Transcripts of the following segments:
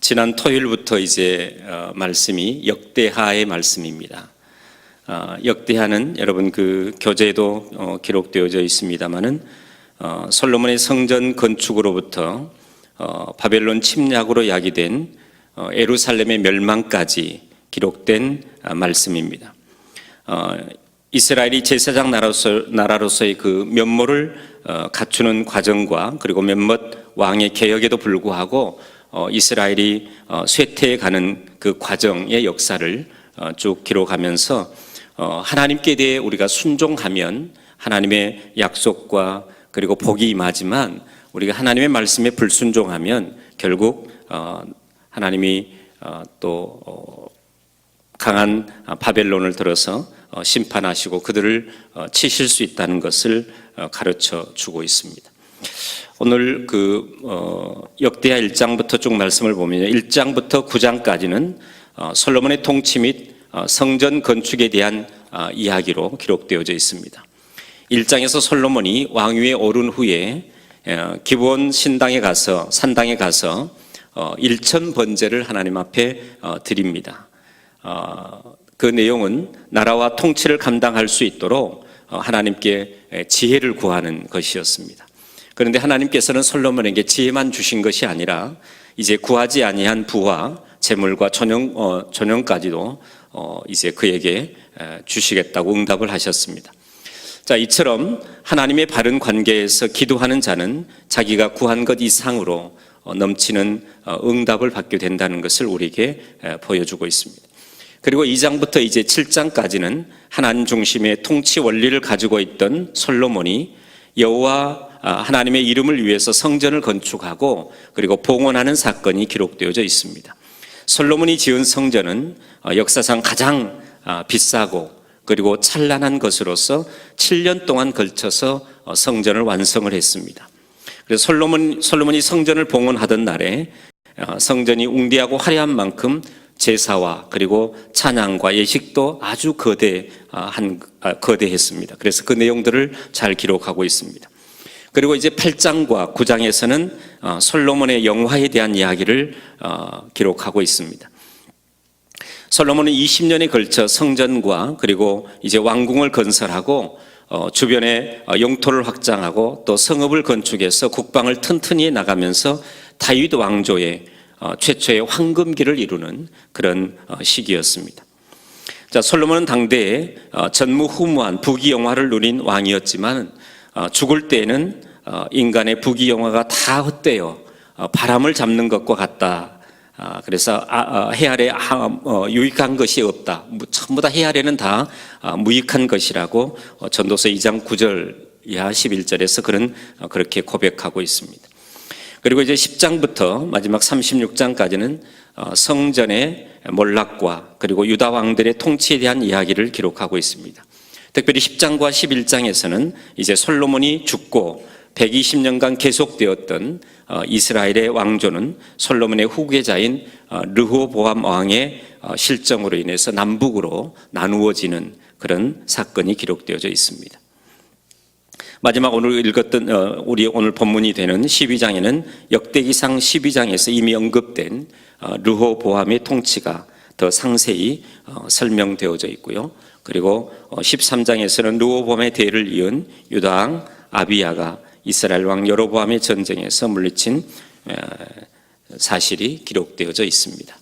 지난 토요일부터 이제 어, 말씀이 역대하의 말씀입니다. 어, 역대하는 여러분 그 교재에도 어, 기록되어져 있습니다만은 어, 솔로몬의 성전 건축으로부터 어, 바벨론 침략으로 야기된 어, 에루살렘의 멸망까지 기록된 아, 말씀입니다. 어, 이스라엘이 제사장 나라로서, 나라로서의 그 면모를 어, 갖추는 과정과 그리고 몇몇 왕의 개혁에도 불구하고 어, 이스라엘이 어, 쇠퇴해 가는 그 과정의 역사를 어, 쭉 기록하면서 어, 하나님께 대해 우리가 순종하면 하나님의 약속과 그리고 복이 임하지만 우리가 하나님의 말씀에 불순종하면 결국 어, 하나님이 어, 또 어, 강한 바벨론을 들어서 어, 심판하시고 그들을 어, 치실 수 있다는 것을 어, 가르쳐 주고 있습니다. 오늘 그 어, 역대하 1장부터 쭉 말씀을 보면 1장부터 9장까지는 어, 솔로몬의 통치 및 어, 성전 건축에 대한 어, 이야기로 기록되어져 있습니다. 1장에서 솔로몬이 왕위에 오른 후에 어, 기본 신당에 가서 산당에 가서 어, 일천 번제를 하나님 앞에 어, 드립니다. 어, 그 내용은 나라와 통치를 감당할 수 있도록 어, 하나님께 지혜를 구하는 것이었습니다. 그런데 하나님께서는 솔로몬에게 지혜만 주신 것이 아니라 이제 구하지 아니한 부와 재물과 전용 어, 전용까지도 어, 이제 그에게 에, 주시겠다고 응답을 하셨습니다. 자, 이처럼 하나님의 바른 관계에서 기도하는 자는 자기가 구한 것 이상으로 어, 넘치는 어, 응답을 받게 된다는 것을 우리에게 에, 보여주고 있습니다. 그리고 2장부터 이제 7장까지는 하나님 중심의 통치 원리를 가지고 있던 솔로몬이 여호와 아, 하나님의 이름을 위해서 성전을 건축하고 그리고 봉헌하는 사건이 기록되어져 있습니다. 솔로몬이 지은 성전은 어, 역사상 가장 아, 비싸고 그리고 찬란한 것으로서 7년 동안 걸쳐서 어, 성전을 완성을 했습니다. 그래서 솔로몬 솔로몬이 성전을 봉헌하던 날에 어, 성전이 웅대하고 화려한 만큼 제사와 그리고 찬양과 예식도 아주 거대한 아, 거대했습니다. 그래서 그 내용들을 잘 기록하고 있습니다. 그리고 이제 8장과 9장에서는 어, 솔로몬의 영화에 대한 이야기를 어, 기록하고 있습니다. 솔로몬은 20년에 걸쳐 성전과 그리고 이제 왕궁을 건설하고 어, 주변에 어, 영토를 확장하고 또 성읍을 건축해서 국방을 튼튼히 나가면서 다윗 왕조의 어, 최초의 황금기를 이루는 그런 어, 시기였습니다. 자, 솔로몬은 당대에 어, 전무후무한 부귀영화를 누린 왕이었지만 어, 죽을 때에는 어, 인간의 부귀영화가 다 헛되어 어, 바람을 잡는 것과 같다. 아, 그래서 아, 아, 해아래 아, 어, 유익한 것이 없다. 뭐, 전부 다 해 아래는 다 아, 무익한 것이라고 어, 전도서 2장 9절 이하 11절에서 그런 어, 그렇게 고백하고 있습니다. 그리고 이제 10장부터 마지막 36장까지는 어, 성전의 몰락과 그리고 유다 왕들의 통치에 대한 이야기를 기록하고 있습니다. 특별히 10장과 11장에서는 이제 솔로몬이 죽고 120년간 계속되었던 어, 이스라엘의 왕조는 솔로몬의 후계자인 어, 르호보암 왕의 어, 실정으로 인해서 남북으로 나누어지는 그런 사건이 기록되어져 있습니다. 마지막 오늘 읽었던 어, 우리 오늘 본문이 되는 12장에는 역대기상 12장에서 이미 언급된 어, 르호보암의 통치가 더 상세히 어, 설명되어져 있고요. 그리고 13장에서는 르호보암의 대를 이은 유다왕 아비야가 이스라엘 왕 여로보암의 전쟁에서 물리친 사실이 기록되어져 있습니다.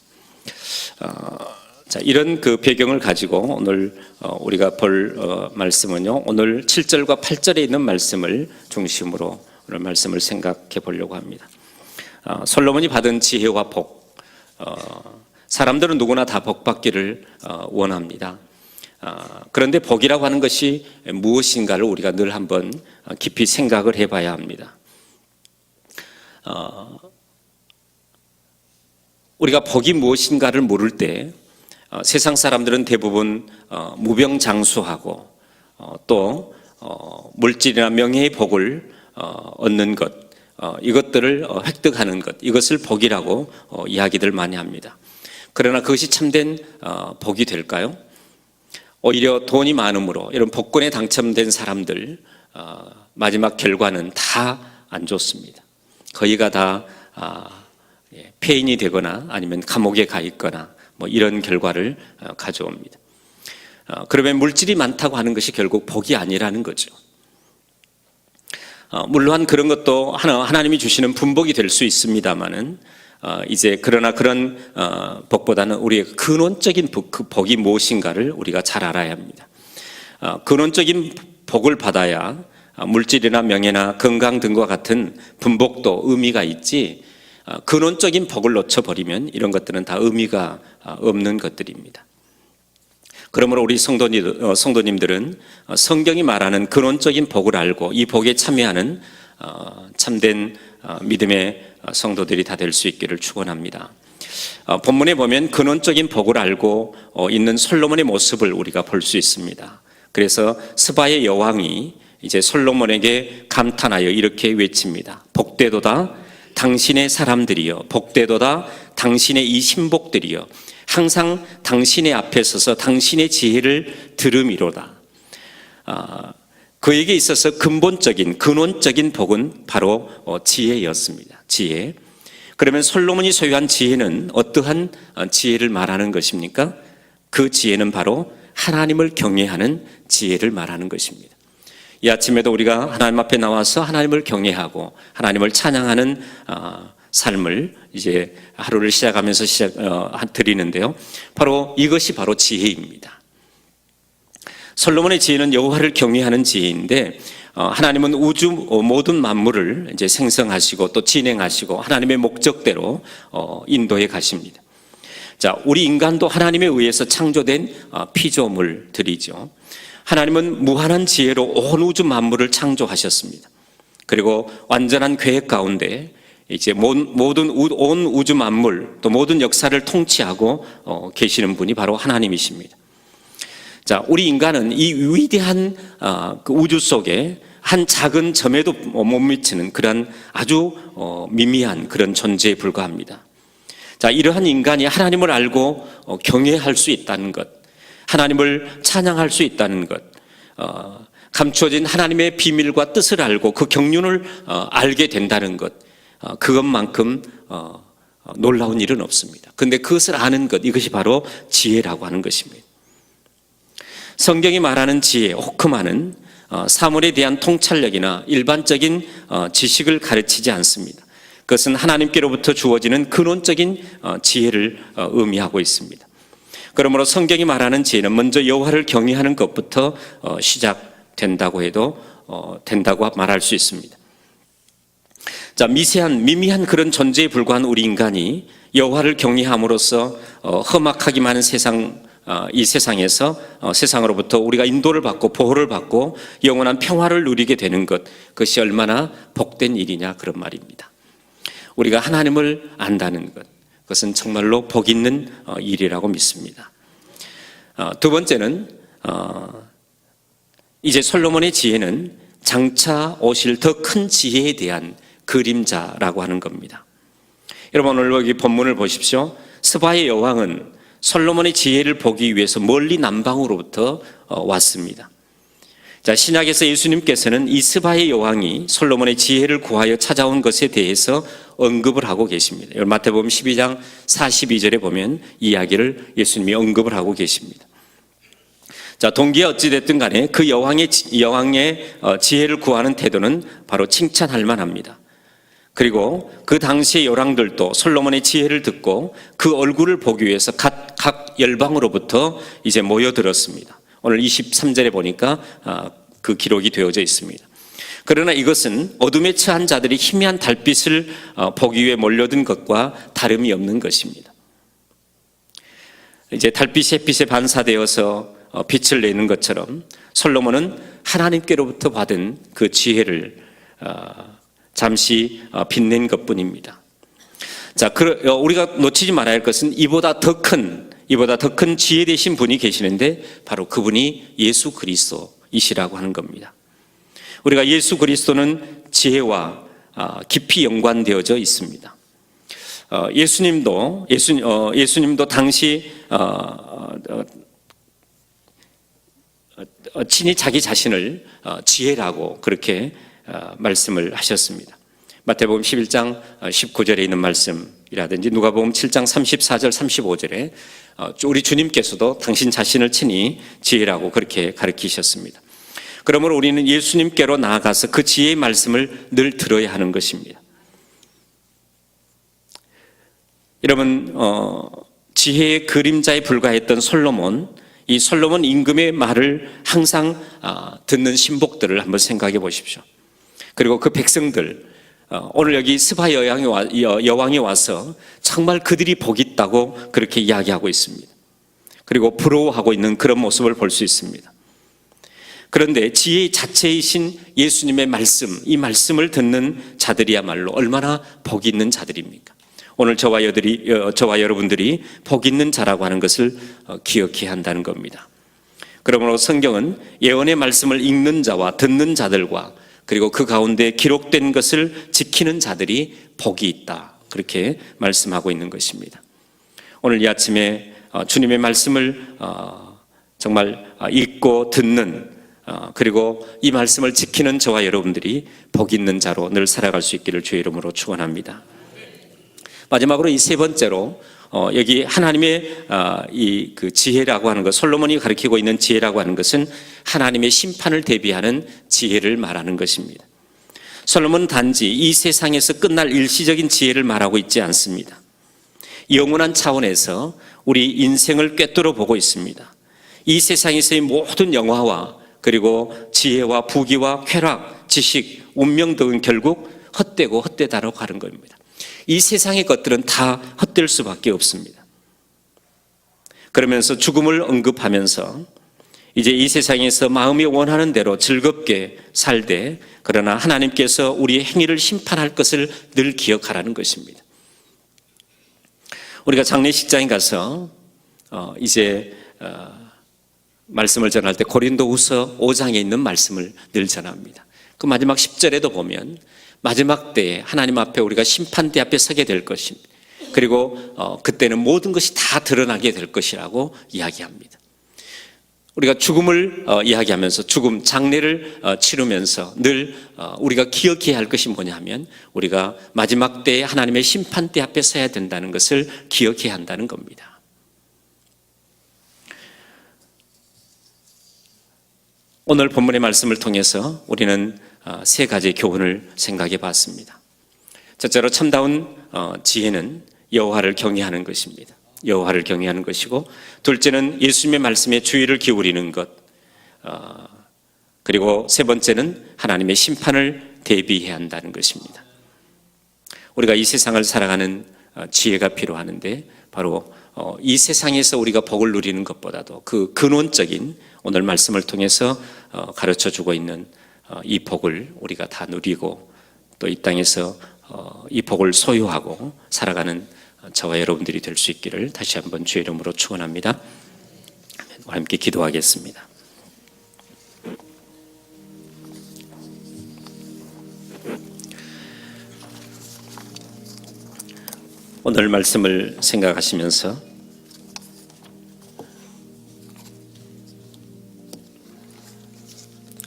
자, 이런 그 배경을 가지고 오늘 어, 우리가 볼 어, 말씀은요. 오늘 7절과 8절에 있는 말씀을 중심으로 오늘 말씀을 생각해 보려고 합니다. 어, 솔로몬이 받은 지혜와 복. 사람들은 누구나 다 복받기를 원합니다. 그런데 복이라고 하는 것이 무엇인가를 우리가 늘 한번 깊이 생각을 해봐야 합니다. 우리가 복이 무엇인가를 모를 때 어, 세상 사람들은 대부분 어, 무병장수하고 어, 또 어, 물질이나 명예의 복을 어, 얻는 것 어, 이것들을 어, 획득하는 것 이것을 복이라고 어, 이야기들 많이 합니다. 그러나 그것이 참된 어, 복이 될까요? 오히려 돈이 많음으로 이런 복권에 당첨된 사람들 어, 마지막 결과는 다 안 좋습니다. 거의가 다 아, 예, 폐인이 되거나 아니면 감옥에 가 있거나 뭐 이런 결과를 어, 가져옵니다. 어, 그러면 물질이 많다고 하는 것이 결국 복이 아니라는 거죠. 어, 물론 그런 것도 하나 하나님이 주시는 분복이 될 수 있습니다만은 어, 이제 그러나 그런 어, 복보다는 우리의 근원적인 복, 그 복이 무엇인가를 우리가 잘 알아야 합니다. 어, 근원적인 복을 받아야 어, 물질이나 명예나 건강 등과 같은 분복도 의미가 있지 어, 근원적인 복을 놓쳐버리면 이런 것들은 다 의미가 어, 없는 것들입니다. 그러므로 우리 성도님, 어, 성도님들은 어, 성경이 말하는 근원적인 복을 알고 이 복에 참여하는 어, 참된 어, 믿음의 어, 성도들이 다 될 수 있기를 축원합니다. 어, 본문에 보면 근원적인 복을 알고 어, 있는 솔로몬의 모습을 우리가 볼 수 있습니다. 그래서 스바의 여왕이 이제 솔로몬에게 감탄하여 이렇게 외칩니다. 복되도다 당신의 사람들이여 복되도다 당신의 이 신복들이여 항상 당신의 앞에 서서 당신의 지혜를 들음이로다. 아, 그에게 있어서 근본적인 근원적인 복은 바로 어, 지혜였습니다. 지혜. 그러면 솔로몬이 소유한 지혜는 어떠한 어, 지혜를 말하는 것입니까? 그 지혜는 바로 하나님을 경외하는 지혜를 말하는 것입니다. 이 아침에도 우리가 하나님 앞에 나와서 하나님을 경외하고 하나님을 찬양하는 어, 삶을 이제 하루를 시작하면서 시작 어, 드리는데요. 바로 이것이 바로 지혜입니다. 솔로몬의 지혜는 여호와를 경외하는 지혜인데 어, 하나님은 우주 모든 만물을 이제 생성하시고 또 진행하시고 하나님의 목적대로 어, 인도해 가십니다. 자, 우리 인간도 하나님에 의해서 창조된 어, 피조물들이죠. 하나님은 무한한 지혜로 온 우주 만물을 창조하셨습니다. 그리고 완전한 계획 가운데 이제 모든 온 우주 만물 또 모든 역사를 통치하고 어, 계시는 분이 바로 하나님이십니다. 자, 우리 인간은 이 위대한 어, 그 우주 속에 한 작은 점에도 못 미치는 그런 아주 어, 미미한 그런 존재에 불과합니다. 자, 이러한 인간이 하나님을 알고 어, 경외할 수 있다는 것, 하나님을 찬양할 수 있다는 것, 어, 감추어진 하나님의 비밀과 뜻을 알고 그 경륜을 어, 알게 된다는 것, 어, 그것만큼 놀라운 일은 없습니다. 근데 그것을 아는 것, 이것이 바로 지혜라고 하는 것입니다. 성경이 말하는 지혜, 호크마는 어, 사물에 대한 통찰력이나 일반적인 어, 지식을 가르치지 않습니다. 그것은 하나님께로부터 주어지는 근원적인 어, 지혜를 어, 의미하고 있습니다. 그러므로 성경이 말하는 지혜는 먼저 여호와를 경외하는 것부터 어, 시작된다고 해도 어, 된다고 말할 수 있습니다. 자 미세한 미미한 그런 존재에 불과한 우리 인간이 여호와를 경외함으로써 어, 험악하기만 한 세상 어, 이 세상에서 어, 세상으로부터 우리가 인도를 받고 보호를 받고 영원한 평화를 누리게 되는 것 그것이 얼마나 복된 일이냐 그런 말입니다. 우리가 하나님을 안다는 것 그것은 정말로 복 있는 어, 일이라고 믿습니다. 어, 두 번째는 어, 이제 솔로몬의 지혜는 장차 오실 더 큰 지혜에 대한 그림자라고 하는 겁니다. 여러분 오늘 여기 본문을 보십시오. 스바의 여왕은 솔로몬의 지혜를 보기 위해서 멀리 남방으로부터 어, 왔습니다. 자, 신약에서 예수님께서는 이 스바의 여왕이 솔로몬의 지혜를 구하여 찾아온 것에 대해서 언급을 하고 계십니다. 마태복음 12장 42절에 보면 이야기를 예수님이 언급을 하고 계십니다. 자, 동기에 어찌됐든 간에 그 여왕의, 여왕의 어, 지혜를 구하는 태도는 바로 칭찬할 만합니다. 그리고 그 당시의 여왕들도 솔로몬의 지혜를 듣고 그 얼굴을 보기 위해서 각, 각 열방으로부터 이제 모여들었습니다. 오늘 23절에 보니까 아, 그 기록이 되어져 있습니다. 그러나 이것은 어둠에 처한 자들이 희미한 달빛을 어, 보기 위해 몰려든 것과 다름이 없는 것입니다. 이제 달빛이 햇빛에 반사되어서 어, 빛을 내는 것처럼 솔로몬은 하나님께로부터 받은 그 지혜를 어, 잠시 빛낸 것뿐입니다. 자, 우리가 놓치지 말아야 할 것은 이보다 더 큰, 이보다 더 큰 지혜 되신 분이 계시는데 바로 그분이 예수 그리스도이시라고 하는 겁니다. 우리가 예수 그리스도는 지혜와 깊이 연관되어져 있습니다. 어, 예수님도 예수 어, 예수님도 당시 어, 친히 자기 자신을 지혜라고 그렇게 말씀을 하셨습니다. 마태복음 11장 19절에 있는 말씀이라든지 누가복음 7장 34절 35절에 어, 우리 주님께서도 당신 자신을 친히 지혜라고 그렇게 가르치셨습니다. 그러므로 우리는 예수님께로 나아가서 그 지혜의 말씀을 늘 들어야 하는 것입니다. 여러분 어, 지혜의 그림자에 불과했던 솔로몬 이 솔로몬 임금의 말을 항상 아, 듣는 신복들을 한번 생각해 보십시오. 그리고 그 백성들 어, 오늘 여기 스바 여왕이, 와, 여, 여왕이 와서 정말 그들이 복 있다고 그렇게 이야기하고 있습니다. 그리고 부러워하고 있는 그런 모습을 볼 수 있습니다. 그런데 지혜 자체이신 예수님의 말씀, 이 말씀을 듣는 자들이야말로 얼마나 복 있는 자들입니까? 오늘 저와 여들이 어, 저와 여러분들이 복 있는 자라고 하는 것을 어, 기억해야 한다는 겁니다. 그러므로 성경은 예언의 말씀을 읽는 자와 듣는 자들과 그리고 그 가운데 기록된 것을 지키는 자들이 복이 있다. 그렇게 말씀하고 있는 것입니다. 오늘 이 아침에 어, 주님의 말씀을 정말 읽고 듣는 그리고 이 말씀을 지키는 저와 여러분들이 복 있는 자로 늘 살아갈 수 있기를 주의 이름으로 축원합니다. 마지막으로 이 세 번째로 어, 여기 하나님의 어, 이그 지혜라고 하는 것, 솔로몬이 가리키고 있는 지혜라고 하는 것은 하나님의 심판을 대비하는 지혜를 말하는 것입니다. 솔로몬 단지 이 세상에서 끝날 일시적인 지혜를 말하고 있지 않습니다. 영원한 차원에서 우리 인생을 꿰뚫어 보고 있습니다. 이 세상에서의 모든 영화와 그리고 지혜와 부귀와 쾌락, 지식, 운명 등은 결국 헛되고 헛되다라고 하는 겁니다. 이 세상의 것들은 다 헛될 수밖에 없습니다. 그러면서 죽음을 언급하면서 이제 이 세상에서 마음이 원하는 대로 즐겁게 살되 그러나 하나님께서 우리의 행위를 심판할 것을 늘 기억하라는 것입니다. 우리가 장례식장에 가서 어 이제 어 말씀을 전할 때 고린도후서 5장에 있는 말씀을 늘 전합니다. 그 마지막 10절에도 보면 마지막 때에 하나님 앞에 우리가 심판대 앞에 서게 될 것입니다. 그리고 어, 그때는 모든 것이 다 드러나게 될 것이라고 이야기합니다. 우리가 죽음을 어, 이야기하면서 죽음 장례를 어, 치르면서 늘 어, 우리가 기억해야 할 것이 뭐냐면 우리가 마지막 때에 하나님의 심판대 앞에 서야 된다는 것을 기억해야 한다는 겁니다. 오늘 본문의 말씀을 통해서 우리는 어, 세 가지 교훈을 생각해 봤습니다. 첫째로 참다운 어, 지혜는 여호와를 경외하는 것입니다. 여호와를 경외하는 것이고 둘째는 예수님의 말씀에 주의를 기울이는 것. 어, 그리고 세 번째는 하나님의 심판을 대비해야 한다는 것입니다. 우리가 이 세상을 살아가는 지혜가 필요하는데 바로 이 세상에서 우리가 복을 누리는 것보다도 그 근원적인 오늘 말씀을 통해서 가르쳐 주고 있는 어, 이 복을 우리가 다 누리고 또 이 땅에서 어, 이 복을 소유하고 살아가는 저와 여러분들이 될 수 있기를 다시 한번 주의 이름으로 축원합니다. 함께 기도하겠습니다. 오늘 말씀을 생각하시면서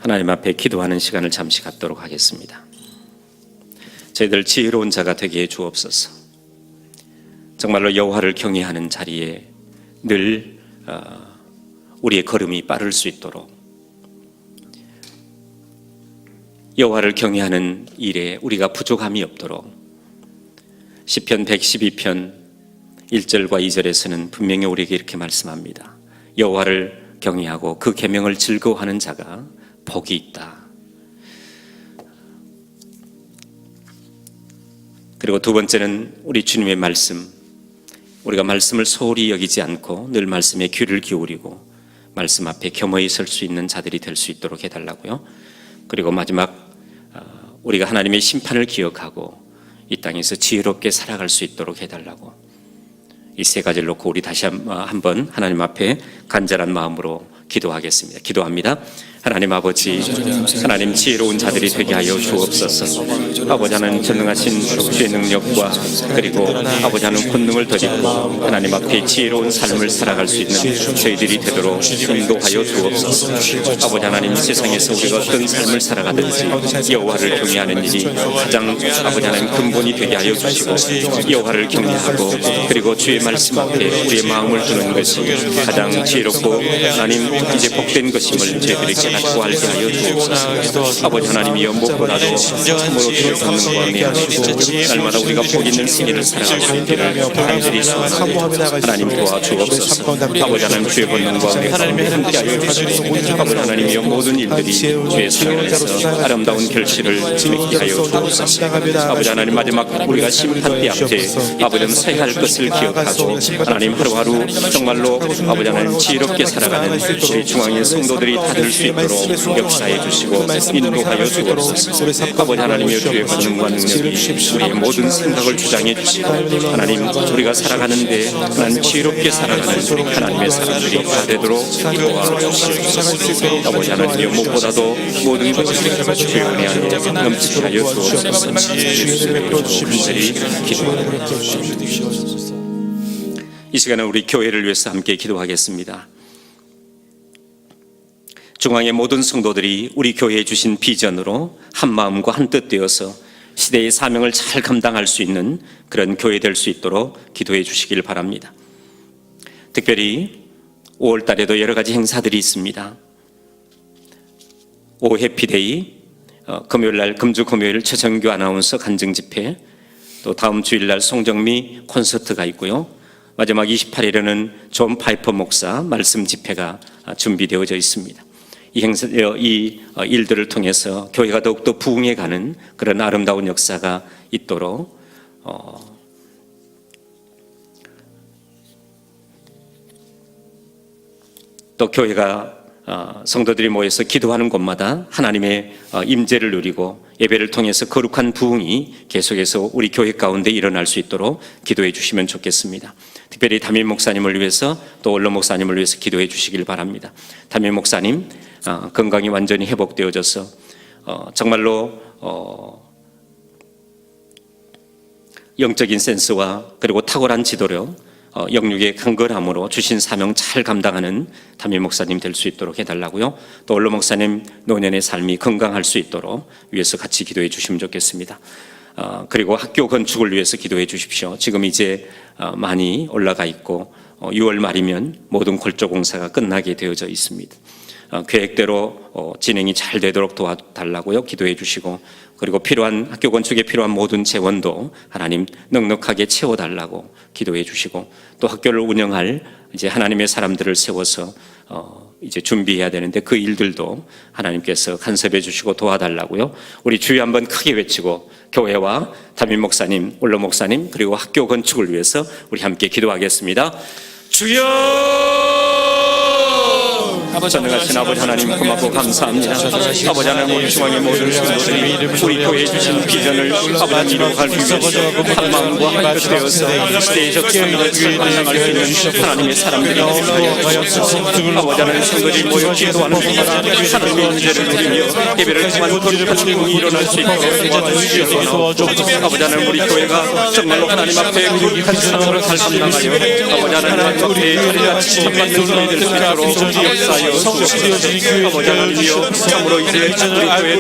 하나님 앞에 기도하는 시간을 잠시 갖도록 하겠습니다. 저희들 지혜로운 자가 되게 해 주옵소서. 정말로 여호와를 경외하는 자리에 늘 어, 우리의 걸음이 빠를 수 있도록 여호와를 경외하는 일에 우리가 부족함이 없도록 시편 112편 1절과 2절에서는 분명히 우리에게 이렇게 말씀합니다. 여호와를 경외하고 그 계명을 즐거워하는 자가 복이 있다. 그리고 두 번째는 우리 주님의 말씀. 우리가 말씀을 소홀히 여기지 않고 늘 말씀에 귀를 기울이고 말씀 앞에 겸허히 설 수 있는 자들이 될 수 있도록 해달라고요. 그리고 마지막 어, 우리가 하나님의 심판을 기억하고 이 땅에서 지혜롭게 살아갈 수 있도록 해달라고 이 세 가지를 놓고 우리 다시 한번 하나님 앞에 간절한 마음으로 기도하겠습니다. 기도합니다. 하나님 아버지 하나님 지혜로운 자들이 되게 하여 주옵소서. 아버지 하나님 전능하신 주의 능력과 그리고 아버지 하나님 권능을 덧입고 하나님 앞에 지혜로운 삶을 살아갈 수 있는 저희들이 되도록 인도하여 주옵소서. 아버지 하나님 세상에서 우리가 어떤 삶을 살아가든지 여호와를 경외하는 일이 가장 아버지 하나님 근본이 되게 하여 주시고 여호와를 경외하고 그리고 주의 말씀 앞에 우리의 마음을 두는 것이 가장 지혜롭고 하나님 이제 복된 것임을 저희들이 깨닫고 알게 하여 주옵소서 아버지 하나님이여 무엇보다도 참으로 주의 권능과 은혜하시고 날마다 우리가 복 있는 생애를 살아갈 수 있기를 간절히 소원합니다 하나님 도와주옵소서 아버지 하나님 주의 권능과 은혜가 함께 하여 주시고 아버지 하나님이여 모든 일들이 주의 사랑에서 아름다운 결실을 맺게 하여 주옵소서 아버지 하나님 마지막 우리가 심판대 앞에 아버지 하나님 서야 할 것을 기억하고 하나님 하루하루 정말로 아버지 하나님 지혜롭게 살아가는 우리 중앙의 성도들이 다될수 있도록 역사해 주시고 인도하여 주옵소서 아버지 하나님의 주의 권능과 능력이 우리의 모든 생각을 주장해 주시고 하나님 우리가 살아가는데 하나님 지혜롭게 살아가는 하나님의 사람들이 다 되도록 도와주시옵소서 아버지 하나님의 무엇보다도 모든 것이 주의 은혜 안에 넘치게 하여 주옵소서 간절히 기도합니다 이 시간은 우리 교회를 위해서 함께 기도하겠습니다. 중앙의 모든 성도들이 우리 교회에 주신 비전으로 한 마음과 한 뜻 되어서 시대의 사명을 잘 감당할 수 있는 그런 교회 될 수 있도록 기도해 주시길 바랍니다. 특별히 5월 달에도 여러 가지 행사들이 있습니다. 오 해피데이, 어, 금요일 날 금주 금요일 최정규 아나운서 간증 집회, 또 다음 주일 날 송정미 콘서트가 있고요. 마지막 28일에는 존 파이퍼 목사 말씀 집회가 준비되어져 있습니다. 이 행사, 어, 이 어, 일들을 통해서 교회가 더욱더 부흥해가는 그런 아름다운 역사가 있도록 어, 또 교회가 어, 성도들이 모여서 기도하는 곳마다 하나님의 어, 임재를 누리고 예배를 통해서 거룩한 부흥이 계속해서 우리 교회 가운데 일어날 수 있도록 기도해 주시면 좋겠습니다. 특별히 담임 목사님을 위해서 또 원로 목사님을 위해서 기도해 주시길 바랍니다. 담임 목사님 어, 건강이 완전히 회복되어져서 어, 정말로 어, 영적인 센스와 그리고 탁월한 지도력 어, 영육의 강건함으로 주신 사명 잘 감당하는 담임 목사님 될 수 있도록 해달라고요. 또 원로 목사님 노년의 삶이 건강할 수 있도록 위해서 같이 기도해 주시면 좋겠습니다. 어, 그리고 학교 건축을 위해서 기도해 주십시오. 지금 이제 어, 많이 올라가 있고 어, 6월 말이면 모든 골조 공사가 끝나게 되어져 있습니다. 어, 계획대로 어, 진행이 잘 되도록 도와달라고요. 기도해 주시고 그리고 필요한 학교 건축에 필요한 모든 재원도 하나님 넉넉하게 채워달라고 기도해 주시고 또 학교를 운영할 이제 하나님의 사람들을 세워서 어, 이제 준비해야 되는데 그 일들도 하나님께서 간섭해 주시고 도와달라고요. 우리 주여 한번 크게 외치고 교회와 담임 목사님, 원로 목사님 그리고 학교 건축을 위해서 우리 함께 기도하겠습니다. 주여! 전능하신 아버지 하나님 고맙고 감사합니다. 아버지 하나님 우리 중앙의 모든 성도들이 우리 교회에 주신 비전을 아버지 이루어갈 위해서 한 마음과 한뜻 되어서 시대의 적성을 감당할 수 있는 하나님의 사람들이 되어 주옵소서. 아버지 하나님 성도들이 모여 기도하는 동안 하나님의 인재를 누리며 예배를 통한 거룩한 기운이 일어날 수 있도록 도와주시옵소서. 아버지 하나님 우리 교회가 정말로 하나님 앞에 거룩한 사명을 잘 감당하여 아버지 하나님 앞에 하나님같이 칭찬받는 교회 될수 있도록 역사 하여 주옵소서. 아버지 하나님이여 참으로 이제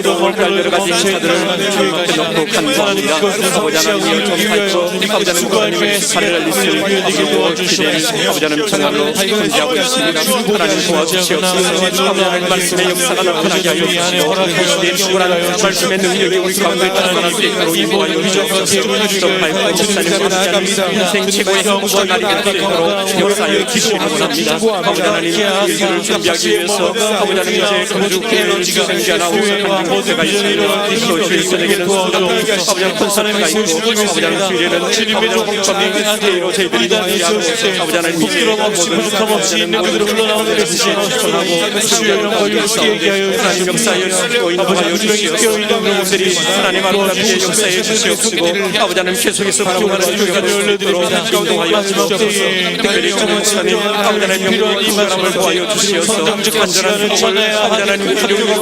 또 올갈 여러 가지 행사들을 주님께 놓고 간구합니다. 아버지 하나님이여 좀 밝고 아버지 하나님 목사님의 사례를 있을 앞으로 기대는 아버지 하나님 정말로 존재하고 있습니다. 하나님 도와주시옵소서. 하나님 말씀의 역사가 나타나게 하여 이 시대에 충분한 말씀의 능력이 우리 가운데 나타날 수 있도록 인도하여 주시옵소서. 좀 밝고 목사님과 함께하는 인생 최고의 행복한 날이 역사하여 주시기 원합니다. 아버지 하나님 일들을 준비하 기 위해서 아버지 하나님 이제 건축회의 생기가 나오고 건축회가 있습니다. 또 주의 선에게는 아버지 하나님 콘서트가 있고 아버지 하나님 주일에는 주님의 홍천의 스테이로 저희들이 동의하고 아버지 하나님 부끄럼 없이 부족함 없이 있는 그들을 흘러나오는 것이 신청하고 주의 영광을 위하게 하여 하나님 주시고 인도하여 주시옵소서 그들이 하나님 아버지의 역사에 주시옵시고 아버지 하나님 계속해서 부흥하는 교회가 있도록 인도하여 주시옵소서 특별히 정원사님 아버지 하나님 영광의 사람을 도하여 주시옵소서 안그 학교가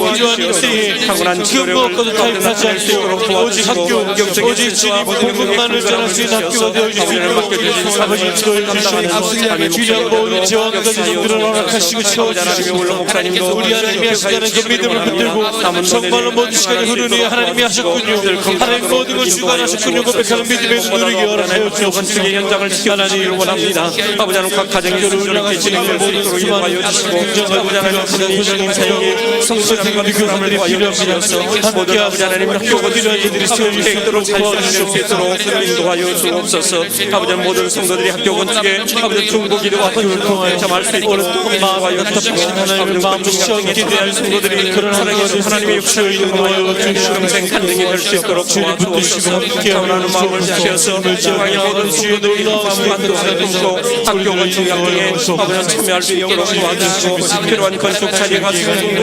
필요한 때에 탁월한 그 지도력을 무엇과도 타협하지 않고 오직 학교 오직 주님 복음만을 전할 수 있는 학교가 있도록 아버지 지도해 주시옵소서 주여 모든 지원과 지성들을 허락하시고 채워주시옵소서 우리 하나님이 하시다는 그 믿음을 붙들고 정말로 모든 시간이 흐르니 하나님이 하셨군요 하나님 모든 걸 주관하셨군요 고백하는 믿음의 눈을 열어하여 주옵소서 현장을 지켜주시기를 원합니다. 아버지 하나님 각 가정의 순조롭게 진행될 수 있도록 인도하여 주시고 아버지 하나님 부모님 사역에 성숙한 교사들이 필요합니다. 모든 아버지 하나님 학교가 필요한 이들이 세워주시도록 살수 수 있도록 인도하여 주옵소서 아버지 하나님 모든 성도들이 학교 건축에 아버지 중보 기도와 학교를 통하여 점할 수 있도록 인도하여 주시고 하나님을 마음으로 시원히 기도할 성도들이 그런 하나님의 하나님의 역사를 인도하여 주시는 간증이 될 수 있도록 도와주옵소서 차원하는 마음을 지어서 세상의 모든 주요들이 마음만도 하고 학교 건축 양에 아버지 참여할 수 있도록 도와주시고 필요한 건축 자리가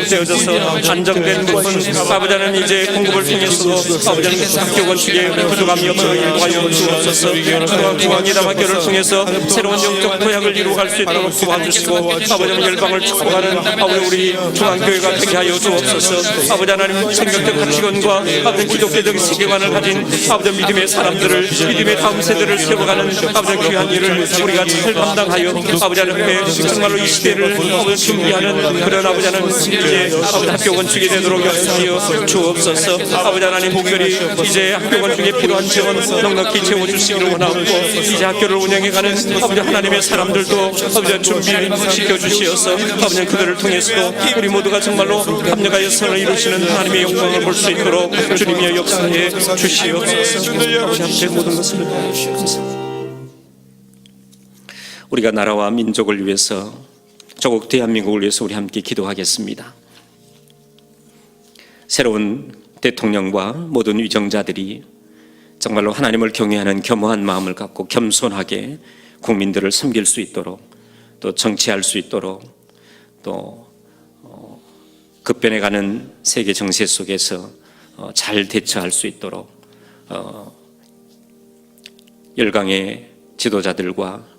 되어져서 안정된 부분 아버지 하나님 이제 공급을 통해서도 아버지 하나님 학교 건축에 부족함이 없도록 인도하여 주옵소서 중앙기담 학교를 통해서 새로운 영적 도약을 이루어갈 수 있도록 도와주시고 아버지 하나님 열방을 축복하는 아버지 우리 중앙교회가 되게 하여 주옵소서. 아버지 하나님 성경적 가치관과 아버지 기독교적 세계관을 가진 아버지 믿음의 사람들을 믿음의 다음 세대를 세워가는 아버지 귀한 일을 우리가 잘 감당하여 아버지 하나님 정말로 이 시대를 아버지 하는 그런 아버지 하나님 이제 아버지 학교 건축이 되도록 역사하여 주옵소서 아버지 하나님 특별히 이제 학교 건축에 필요한 지원 넉넉히 채워주시기를 원하고 이제 학교를 운영해가는 아버지 하나님의 사람들도 아버지 준비 시켜 주시어서 아버지 그들을 통해서도 우리 모두가 정말로 합력하여 선을 이루시는 하나님의 영광을 볼 수 있도록 주님의 역사에 주시옵소서 아버지 함께 모든 것을 감사합니다. 우리가 나라와 민족을 위해서 조국 대한민국을 위해서 우리 함께 기도하겠습니다. 새로운 대통령과 모든 위정자들이 정말로 하나님을 경외하는 겸허한 마음을 갖고 겸손하게 국민들을 섬길 수 있도록 또 정치할 수 있도록 또 어, 급변해가는 세계 정세 속에서 어, 잘 대처할 수 있도록 어, 열강의 지도자들과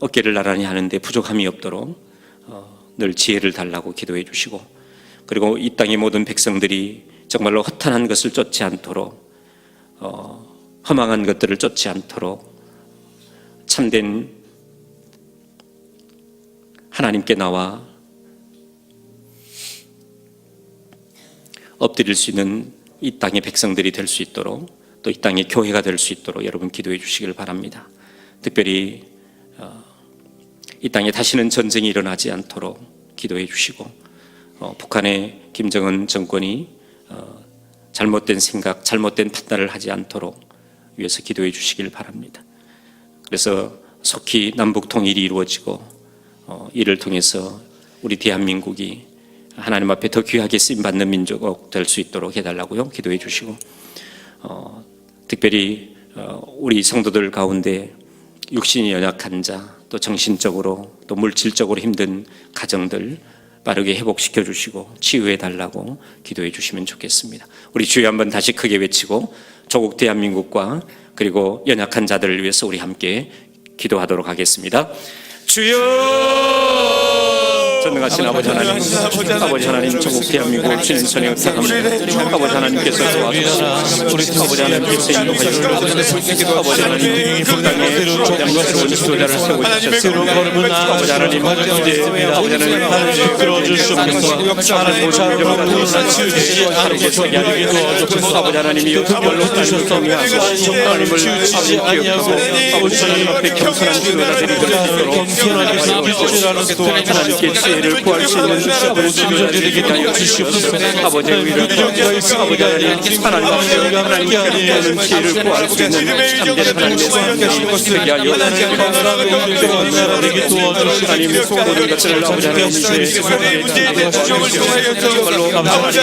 어깨를 나란히 하는데 부족함이 없도록 어, 늘 지혜를 달라고 기도해 주시고 그리고 이 땅의 모든 백성들이 정말로 허탄한 것을 쫓지 않도록 어, 허망한 것들을 쫓지 않도록 참된 하나님께 나와 엎드릴 수 있는 이 땅의 백성들이 될 수 있도록 또 이 땅의 교회가 될 수 있도록 여러분 기도해 주시길 바랍니다. 특별히 어, 이 땅에 다시는 전쟁이 일어나지 않도록 기도해 주시고 어, 북한의 김정은 정권이 어, 잘못된 생각, 잘못된 판단을 하지 않도록 위해서 기도해 주시길 바랍니다. 그래서 속히 남북 통일이 이루어지고 어, 이를 통해서 우리 대한민국이 하나님 앞에 더 귀하게 쓰임 받는 민족 될 수 있도록 해달라고요. 기도해 주시고 어, 특별히 어, 우리 성도들 가운데 육신이 연약한 자, 또 정신적으로 또 물질적으로 힘든 가정들 빠르게 회복시켜 주시고 치유해 달라고 기도해 주시면 좋겠습니다. 우리 주여 한번 다시 크게 외치고 조국 대한민국과 그리고 연약한 자들을 위해서 우리 함께 기도하도록 하겠습니다. 주여 전능하신 아버지 하나님 아버지 하나님 조국 대한민국 주님 손에 의탁합니다 아버지 하나님께서 도와주시고 아버지 하나님께서 인도하여 아버지 하나님 그 땅에 새로운 지도자를 세워주셨습니다 아버지 하나님 아버지 하나님 이끌어 주시옵소서 하나님 않게 도와주옵소서 아버지 하나님이 그걸로 주셔서 하나님을 치우치지 아니하고 아버지 하나님 앞에 겸손한 지도자들이 될수 있도록 겸손하게 섬기시라는 하나님 께 지혜를 구할 수 있는 아버지 지도자들에게 하여 주시옵소서 아버지 우리를 아버지 하나님 하나님 하나님께 하는 지혜를 구할 수 있는 참된 하나님의 사람들이 되게 하여 우리에게 도와주시옵소서 하나님의 모든 것을 아버지 하나님 이제 정말로 아버지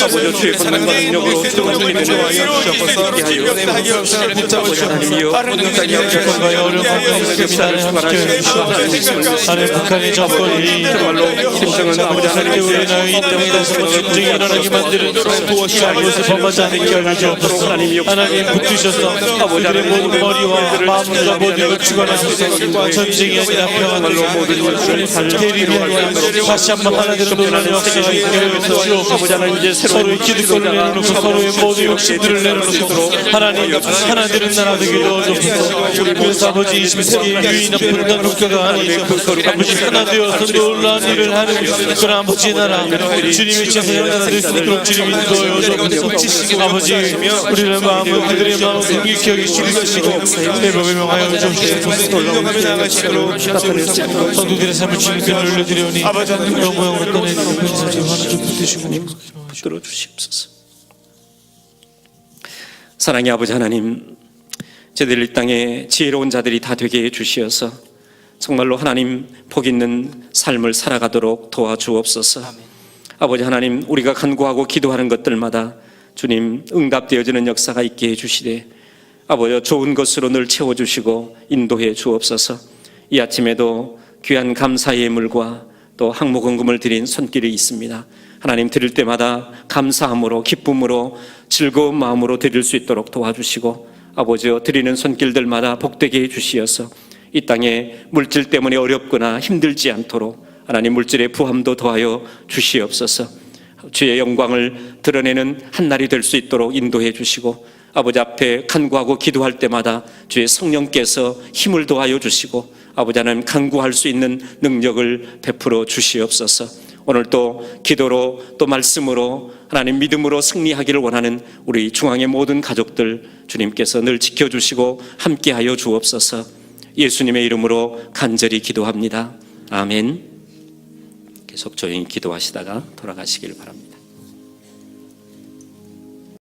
아버지 주의 권능과 능력으로 되는 아버지 하나님이여 모든 땅이 아버지 건강에 어려운 하나님 북한의 정권이 심정은 아버지 하나님 우리 나의 이 땅에서 진정이 일어나게 만드는 잘못을 범하지 않게 주옵소서 하나님 붙드셔서 그들의 모든 머리와 마음과 모든 걸 주관하셔서 전쟁이 아니라 평안을 모든 것을 대립이 아니라 다시 한번 하나님의 논란의 역사가 있게 하여 주옵소서 서로의 기득권을 내려놓고 서로의 모든 욕심들을 내려놓고 하나님 하나님은 나라 되게 도와주옵소서 그래서 아버지 20세기의 유일한 분단 국가가 아니죠 아버지 하나 되어서 놀라운 일을 하는 그런 아버지 나라 주님의 제사장 나라 될 수 있도록 주님 인도하여 주옵소서 아버지 우리의 마음을 그들의 마음을 하기 주시고 내 법에 명하여 주옵소서 성도들의 삶을 주님께 올려드리오니 영광으로 떠내는 주 하나 좀 붙드시고 들어 주시옵소서. 사랑의 아버지 하나님, 저들 이 땅에 지혜로운 자들이 다 되게 해 주시어서 정말로 하나님 복 있는 삶을 살아가도록 도와주옵소서. 아버지 하나님, 우리가 간구하고 기도하는 것들마다 주님 응답되어지는 역사가 있게 해 주시되 아버지 좋은 것으로 늘 채워 주시고 인도해 주옵소서. 이 아침에도 귀한 감사의 예물과 또 항목헌금을 드린 손길이 있습니다. 하나님 드릴 때마다 감사함으로 기쁨으로 즐거운 마음으로 드릴 수 있도록 도와주시고 아버지여 드리는 손길들마다 복되게 해 주시어서 이 땅에 물질 때문에 어렵거나 힘들지 않도록 하나님 물질의 부함도 더하여 주시옵소서. 주의 영광을 드러내는 한 날이 될 수 있도록 인도해 주시고 아버지 앞에 간구하고 기도할 때마다 주의 성령께서 힘을 더하여 주시고 아버지 하나님 간구할 수 있는 능력을 베풀어 주시옵소서. 오늘 또 기도로 또 말씀으로 하나님 믿음으로 승리하기를 원하는 우리 중앙의 모든 가족들 주님께서 늘 지켜주시고 함께하여 주옵소서. 예수님의 이름으로 간절히 기도합니다. 아멘. 계속 조용히 기도하시다가 돌아가시길 바랍니다.